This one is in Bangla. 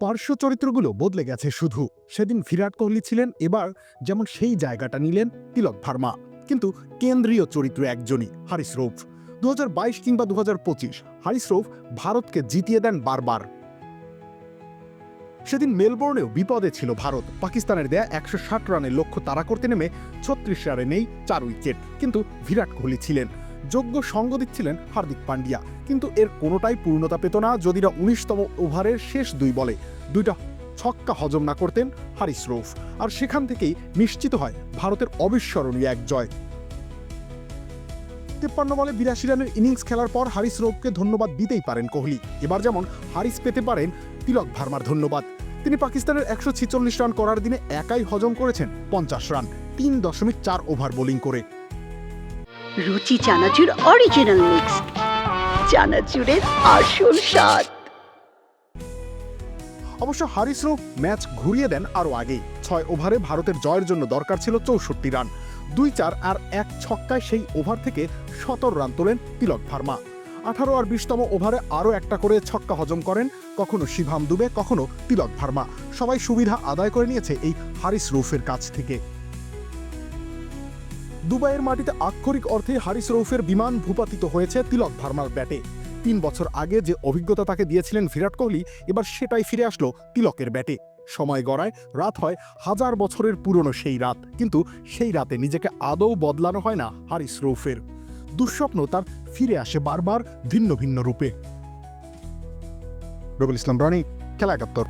পার্শ্ব চরিত্রগুলো বদলে গেছে শুধু। সেদিন বিরাট কোহলি ছিলেন, এবার যেমন সেই জায়গাটা নিলেন তিলক ভার্মা। কিন্তু কেন্দ্রীয় চরিত্র একজনই, হারিস রৌফ। দু কিংবা দু হারিস রৌফ ভারতকে জিতিয়ে দেন বারবার। সেদিন মেলবোর্নেও বিপদে ছিল ভারত। পাকিস্তানের দেয়া একশো ষাট রানের লক্ষ্য তাড়া করতে নেমে ছত্রিশ রানে নেই চার উইকেট। কিন্তু বিরাট কোহলি ছিলেন। যোগ্য সঙ্গ দিচ্ছিলেন হার্দিক পান্ডিয়া কিন্তু এর কোনোটাই পূর্ণতা পেত না যদি না উনিশতম ওভারের শেষ দুই বলে। দুইটা ছক্কা হজম না করতেন হারিস রৌফ আর সেখান থেকেই নিশ্চিত হয় ভারতের অবিস্মরণীয় এক জয়। তেপ্পান্ন বলে বিরাশি রানের ইনিংস খেলার পর হারিস রৌফকে ধন্যবাদ দিতেই পারেন কোহলি। এবার যেমন হারিস পেতে পারেন তিলক ভার্মার ধন্যবাদ। তিনি পাকিস্তানের একশো রান করার দিনে একাই হজম করেছেন পঞ্চাশ রান, তিন দশমিক চার ওভার বোলিং করে। রুচি চানাচুর অরিজিনাল মিক্স চানাচুরের আসল স্বাদ। অবশ্য হারিস রৌফ ম্যাচ ঘুরিয়ে দেন আরও আগেই। ছয় ওভারে ভারতের জয়ের জন্য দরকার ছিল চৌষট্টি রান। দুই চার আর এক ছক্কায় সেই ওভার থেকে সতেরো রান তোলেন তিলক ভার্মা। আঠারো আর বিশতম ওভারে আরও একটা করে ছক্কা হজম করেন কখনো শিভাম দুবে, কখনো তিলক ভার্মা। সবাই সুবিধা আদায় করে নিয়েছে এই হারিস রৌফের কাছ থেকে। দুবাইয়ের মাটিতে আক্ষরিক অর্থে হারিস রৌফের বিমান ভূপাতিত হয়েছে তিলক ভার্মার ব্যাটে। তিন বছর আগে যে অভিজ্ঞতা তাকে দিয়েছিলেন বিরাট কোহলি, এবার সেটাই ফিরে আসলো তিলকের ব্যাটে। সময় গড়ায় রাত হয় হাজার বছরের পুরনো সেই রাত, কিন্তু সেই রাতে নিজেকে আদৌ বদলানো হয় না হারিস রৌফের দুঃস্বপ্ন তার ফিরে আসে বারবার ভিন্ন ভিন্ন রূপে। রবুল ইসলাম রানী, খেলা একাত্তর।